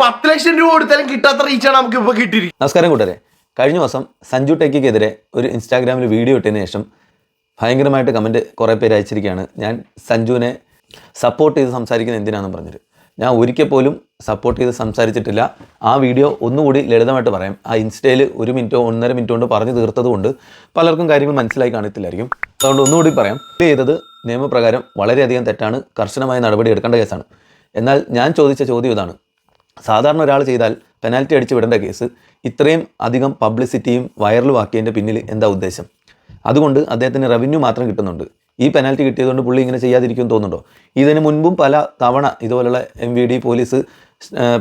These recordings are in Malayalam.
പത്ത് ലക്ഷം രൂപ കൊടുത്താലും കിട്ടാത്ത റീച്ചാണ് നമുക്ക് ഇപ്പോൾ കിട്ടിയിരിക്കുന്നത്. നമസ്കാരം കൂട്ടരെ കഴിഞ്ഞ ദിവസം സഞ്ജു ടെക്കിക്കെതിരെ ഒരു ഇൻസ്റ്റാഗ്രാമിൽ വീഡിയോ ഇട്ടതിന് ശേഷം ഭയങ്കരമായിട്ട് കമന്റ് കുറേ പേര് അയച്ചിരിക്കുകയാണ്. ഞാൻ സഞ്ജുവിനെ സപ്പോർട്ട് ചെയ്ത് സംസാരിക്കുന്നത് എന്തിനാണെന്ന് പറഞ്ഞത് ഞാൻ ഒരിക്കൽ പോലും സപ്പോർട്ട് ചെയ്ത് സംസാരിച്ചിട്ടില്ല. ആ വീഡിയോ ഒന്നുകൂടി ലളിതമായിട്ട് പറയാം. ആ ഇൻസ്റ്റയിൽ ഒരു മിനിറ്റോ ഒന്നര മിനിറ്റോ കൊണ്ട് പറഞ്ഞു തീർത്തതുകൊണ്ട് പലർക്കും കാര്യങ്ങൾ മനസ്സിലായി കാണത്തില്ലായിരിക്കും അതുകൊണ്ട് ഒന്നുകൂടി പറയാം. ചെയ്തത് നിയമപ്രകാരം വളരെയധികം തെറ്റാണ്. കർശനമായ നടപടി എടുക്കേണ്ട കേസാണ്. എന്നാൽ ഞാൻ ചോദിച്ച ചോദ്യം ഇതാണ്. സാധാരണ ഒരാൾ ചെയ്താൽ പെനാൽറ്റി അടിച്ച് വിടേണ്ട കേസ് ഇത്രയും അധികം പബ്ലിസിറ്റിയും വൈറലും ആക്കിയതിന്റെ പിന്നിൽ എന്താ ഉദ്ദേശം? അതുകൊണ്ട് അദ്ദേഹത്തിന് റവന്യൂ മാത്രം കിട്ടുന്നുണ്ട്. ഈ പെനാൽറ്റി കിട്ടിയതുകൊണ്ട് പുള്ളി ഇങ്ങനെ ചെയ്യാതിരിക്കും തോന്നുന്നുണ്ടോ? ഇതിന് മുൻപും പല തവണ ഇതുപോലുള്ള M V D police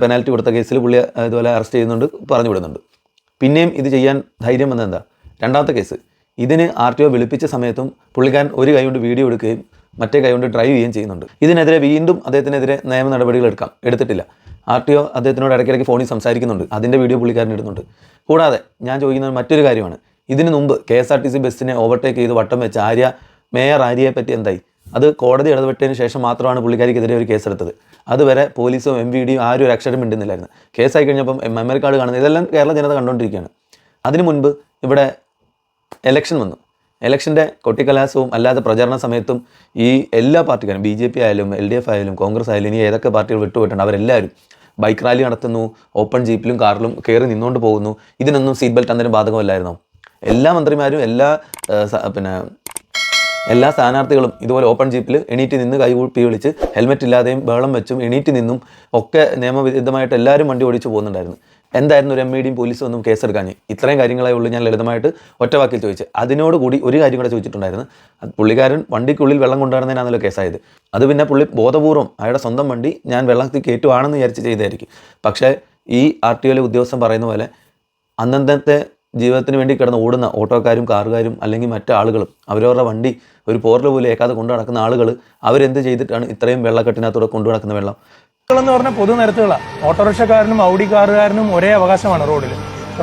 penalty കൊടുത്ത കേസിൽ പുള്ളി ഇതുപോലെ അറസ്റ്റ് ചെയ്യുന്നുണ്ട് പറഞ്ഞു വിടുന്നുണ്ട്. പിന്നെയും ഇത് ചെയ്യാൻ ധൈര്യം വന്നത് എന്താ? രണ്ടാമത്തെ കേസ് ഇതിന് ആർ ടി ഒ വിളിപ്പിച്ച സമയത്തും പുള്ളിക്കാരൻ ഒരു കൈ കൊണ്ട് വീഡിയോ എടുക്കുകയും മറ്റേ കൈ കൊണ്ട് ഡ്രൈവ് ചെയ്യുകയും ചെയ്യുന്നുണ്ട്. ഇതിനെതിരെ വീണ്ടും അദ്ദേഹത്തിനെതിരെ നിയമ നടപടികൾ എടുക്കാം. എടുത്തിട്ടില്ല. ആർ ടി ഒ അദ്ദേഹത്തിനോട് ഇടയ്ക്കിടയ്ക്ക് ഫോണിൽ സംസാരിക്കുന്നുണ്ട്. അതിന്റെ വീഡിയോ പുള്ളിക്കാരൻ ഇടുന്നുണ്ട്. കൂടാതെ ഞാൻ ചോദിക്കുന്നത് മറ്റൊരു കാര്യമാണ്. ഇതിനു മുമ്പ് K S R T C ബസ്സിനെ ഓവർടേക്ക് ചെയ്ത് വട്ടം വെച്ച ആര്യ മേയർ ആര്യയെ പറ്റി എന്തായി? അത് കോടതി ഇടപെട്ടതിന് ശേഷം മാത്രമാണ് പുള്ളിക്കാരിക്കെതിരെ ഒരു കേസെടുത്തത്. അതുവരെ പോലീസും എം വി ഡിയും ആരും ഒരു അക്ഷരം മിണ്ടുന്നില്ലായിരുന്നു. കേസായി കഴിഞ്ഞപ്പം മെമ്മറി കാർഡ് കാണുന്നത് ഇതെല്ലാം കേരള ജനത കണ്ടുകൊണ്ടിരിക്കുകയാണ് അതിനു മുൻപ് ഇവിടെ എലക്ഷൻ വന്നു. എലക്ഷന്റെ കൊട്ടിക്കലാസവും അല്ലാതെ പ്രചരണ സമയത്തും ഈ എല്ലാ പാർട്ടിക്കാരും ബി ജെ പി ആയാലും എൽ ഡി എഫ് ആയാലും കോൺഗ്രസ് ആയാലും ഇനി ഏതൊക്കെ പാർട്ടികൾ വിട്ടുപോയിട്ടുണ്ട് അവരെല്ലാവരും ബൈക്ക് റാലി നടത്തുന്നു ഓപ്പൺ ജീപ്പിലും കാറിലും കയറി നിന്നുകൊണ്ട് പോകുന്നു. ഇതിനൊന്നും സീറ്റ് ബെൽറ്റ് അന്നേരം ബാധകമല്ലായിരുന്നോ? എല്ലാ മന്ത്രിമാരും എല്ലാ പിന്നെ എല്ലാ സ്ഥാനാർത്ഥികളും ഇതുപോലെ ഓപ്പൺ ജീപ്പിൽ എണീറ്റ് നിന്ന് കൈകൂപ്പി വിളിച്ച് ഹെൽമെറ്റ് ഇല്ലാതെയും ബഹളം വെച്ചും എണീറ്റ് നിന്നും ഒക്കെ നിയമവിരുദ്ധമായിട്ട് എല്ലാവരും വണ്ടി ഓടിച്ച് പോകുന്നുണ്ടായിരുന്നു. എന്തായിരുന്നു ഒരു എം ഇ ഡിയും പോലീസും ഒന്നും കേസെടുക്കാഞ്ഞ് ഇത്രയും കാര്യങ്ങളെ ഉള്ളൂ ഞാൻ ലളിതമായിട്ട് ഒറ്റ വാക്കിൽ ചോദിച്ചു അതിനോട് കൂടി ഒരു കാര്യം കൂടെ ചോദിച്ചിട്ടുണ്ടായിരുന്നു. പുള്ളിക്കാരൻ വണ്ടിക്കുള്ളിൽ വെള്ളം കൊണ്ടുവരുന്നതിനാണല്ലോ കേസായത് അത് പിന്നെ പുള്ളി ബോധപൂർവം അയാളുടെ സ്വന്തം വണ്ടി ഞാൻ വെള്ളത്തിൽ കയറ്റുവാണെന്ന് വിചാരിച്ച് ചെയ്തായിരിക്കും പക്ഷേ ഈ ആർ ടി ഒയിലെ ഉദ്യോഗസ്ഥൻ പറയുന്ന പോലെ അന്നത്തെ ജീവിതത്തിന് വേണ്ടി കിടന്ന് ഓടുന്ന ഓട്ടോക്കാരും കാറുകാരും അല്ലെങ്കിൽ മറ്റു ആളുകളും അവരവരുടെ വണ്ടി ഒരു പോറിൽ പോലും ഏക്കാതെ കൊണ്ടു നടക്കുന്ന ആളുകൾ അവരെന്ത് ചെയ്തിട്ടാണ് ഇത്രയും വെള്ളക്കെട്ടിനകത്തൂടെ കൊണ്ടു നടക്കുന്ന വെള്ളം? എന്ന് പറഞ്ഞാൽ പൊതു നിരത്തുകളാണ് ഓട്ടോറിക്ഷക്കാരനും ഔഡി കാറുകാരനും ഒരേ അവകാശമാണ് റോഡിൽ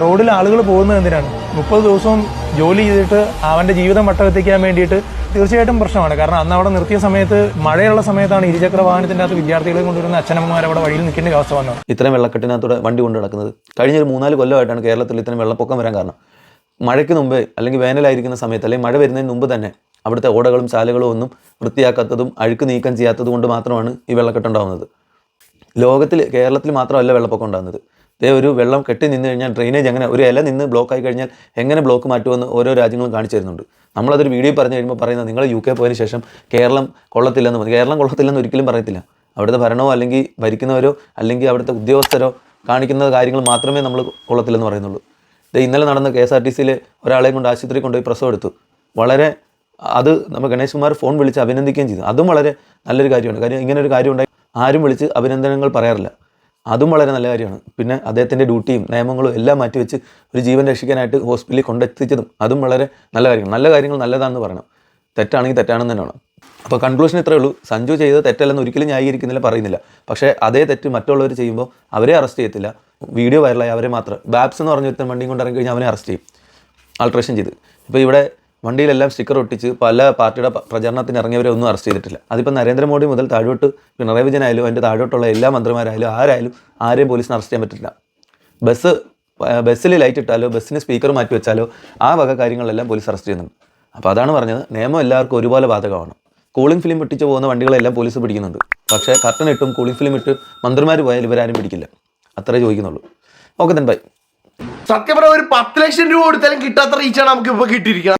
റോഡിൽ ആളുകൾ പോകുന്നത് എന്തിനാണ്? മുപ്പത് ദിവസവും ജോലി ചെയ്തിട്ട് അവന്റെ ജീവിതം വട്ടകത്തിക്കാൻ വേണ്ടിയിട്ട് തീർച്ചയായിട്ടും പ്രശ്നമാണ്. കാരണം അന്ന് അവിടെ നിർത്തിയ സമയത്ത് മഴയുള്ള സമയത്താണ് ഇരുചക്ര വാഹനത്തിന്റെ അകത്ത് വിദ്യാർത്ഥികളെ കൊണ്ടുവരുന്ന അച്ഛനമ്മമാർ അവിടെ വഴിയിൽ നിൽക്കേണ്ട അവസ്ഥ വന്നത്. ഇത്രയും വെള്ളക്കെട്ടിനകത്തൂടെ വണ്ടി കൊണ്ട് നടക്കുന്നത് കഴിഞ്ഞ ഒരു മൂന്നാൽ കൊല്ലമായിട്ടാണ് കേരളത്തിൽ ഇത്രയും വെള്ളപ്പൊക്കം വരാൻ കാരണം. മഴയ്ക്ക് മുമ്പേ അല്ലെങ്കിൽ വേനലായിരിക്കുന്ന സമയത്ത് അല്ലെങ്കിൽ മഴ വരുന്നതിന് മുമ്പ് തന്നെ അവിടുത്തെ ഓടകളും ചാലുകളും ഒന്നും വൃത്തിയാക്കാത്തതും അഴുക്ക് നീക്കം ചെയ്യാത്തത് കൊണ്ട് മാത്രമാണ് ഈ വെള്ളക്കെട്ടുണ്ടാകുന്നത് ലോകത്തിൽ കേരളത്തിൽ മാത്രമല്ല വെള്ളപ്പൊക്കം ഉണ്ടാകുന്നത്. ഇതേ ഒരു വെള്ളം കെട്ടി നിന്ന് കഴിഞ്ഞാൽ ഡ്രെയിനേജ് അങ്ങനെ ഒരു ഇല നിന്ന് ബ്ലോക്ക് ആയി കഴിഞ്ഞാൽ എങ്ങനെ ബ്ലോക്ക് മാറ്റുമെന്ന് ഓരോ രാജ്യങ്ങളും കാണിച്ചു തരുന്നുണ്ട്. നമ്മളതൊരു വീഡിയോ പറഞ്ഞു കഴിയുമ്പോൾ പറയുന്നത് നിങ്ങൾ യു കെ പോയതിന് ശേഷം കേരളം കൊള്ളത്തില്ലെന്ന് മതി കേരളം കൊള്ളത്തില്ലെന്ന് ഒരിക്കലും പറയത്തില്ല. അവിടുത്തെ ഭരണമോ അല്ലെങ്കിൽ ഭരിക്കുന്നവരോ അല്ലെങ്കിൽ അവിടുത്തെ ഉദ്യോഗസ്ഥരോ കാണിക്കുന്ന കാര്യങ്ങൾ മാത്രമേ നമ്മൾ കൊള്ളത്തില്ലെന്ന് പറയുന്നുള്ളൂ. ദേ ഇന്നലെ നടന്ന കെ എസ് ആർ ടി സിയിൽ ഒരാളെയും കൊണ്ട് ആശുപത്രി കൊണ്ടുപോയി പ്രസവം എടുത്തു. വളരെ അത് നമ്മൾ ഗണേഷ് കുമാർ ഫോൺ വിളിച്ച് അഭിനന്ദിക്കുകയും ചെയ്തു. അതും വളരെ നല്ലൊരു കാര്യമാണ്. കാര്യം ഇങ്ങനെ ഒരു കാര്യം ഉണ്ടായി ആരും വിളിച്ച് അഭിനന്ദനങ്ങൾ പറയാറില്ല. അതും വളരെ നല്ല കാര്യമാണ്. പിന്നെ അദ്ദേഹത്തിന്റെ ഡ്യൂട്ടിയും നിയമങ്ങളും എല്ലാം മാറ്റിവെച്ച് ഒരു ജീവൻ രക്ഷിക്കാനായിട്ട് ഹോസ്പിറ്റലിൽ കൊണ്ടെത്തിച്ചതും അതും വളരെ നല്ല കാര്യങ്ങൾ നല്ല കാര്യങ്ങൾ നല്ലതാണെന്ന് പറയണം. തെറ്റാണെങ്കിൽ തെറ്റാണെന്ന് തന്നെയാണ് അപ്പോൾ കൺക്ലൂഷൻ ഇത്രയേ ഉള്ളൂ. സഞ്ജു ചെയ്തത് തെറ്റല്ലെന്ന് ഒരിക്കലും ന്യായീകരിക്കുന്നില്ല പറയുന്നില്ല. പക്ഷേ അതേ തെറ്റ് മറ്റുള്ളവർ ചെയ്യുമ്പോൾ അവരെ അറസ്റ്റ് ചെയ്യത്തില്ല. വീഡിയോ വൈറലായി അവരെ മാത്രം. ബാബ്സ് എന്ന് പറഞ്ഞ ഒരുത്തൻ വണ്ടിയും കൊണ്ടിറങ്ങി കഴിഞ്ഞാൽ അവനെ അറസ്റ്റ് ചെയ്യും. ആൾട്രേഷൻ ചെയ്ത്. ഇപ്പോൾ ഇവിടെ വണ്ടിയിലെല്ലാം സ്റ്റിക്കർ ഒട്ടിച്ച് പല പാർട്ടിയുടെ പ്രചരണത്തിന് ഇറങ്ങിയവരെ ഒന്നും അറസ്റ്റ് ചെയ്തിട്ടില്ല. അതിപ്പോൾ നരേന്ദ്രമോദി മുതൽ താഴോട്ട് പിണറായി വിജയനായാലും അതിന്റെ താഴോട്ടുള്ള എല്ലാ മന്ത്രിമാരായാലും ആരായാലും ആരെയും പോലീസിന് അറസ്റ്റ് ചെയ്യാൻ പറ്റില്ല. ബസ് ബസ്സിൽ ലൈറ്റ് ഇട്ടാലോ ബസ്സിന് സ്പീക്കർ മാറ്റി വെച്ചാലോ ആ വക കാര്യങ്ങളെല്ലാം പോലീസ് അറസ്റ്റ് ചെയ്യുന്നുണ്ട്. അപ്പോൾ അതാണ് പറഞ്ഞത്. നിയമം എല്ലാവർക്കും ഒരുപോലെ ബാധകമാണ്. കൂളിംഗ് ഫിലിം ഇട്ടിച്ച് പോകുന്ന വണ്ടികളെല്ലാം പോലീസ് പിടിക്കുന്നുണ്ട്. പക്ഷേ കർട്ടൻ ഇട്ടും കൂളിംഗ് ഫിലിം ഇട്ട് മന്ത്രിമാർ പോയാൽ ഇവരാരും പിടിക്കില്ല. അത്രേ ചോദിക്കുന്നുള്ളൂ. ഓക്കെ തൻ ബൈ സത്യം പറഞ്ഞ ഒരു പത്ത് ലക്ഷം രൂപ കൊടുത്താലും കിട്ടാത്ത റീച്ചാണ് നമുക്ക് ഇപ്പൊ കിട്ടിയിരിക്കുന്നത്.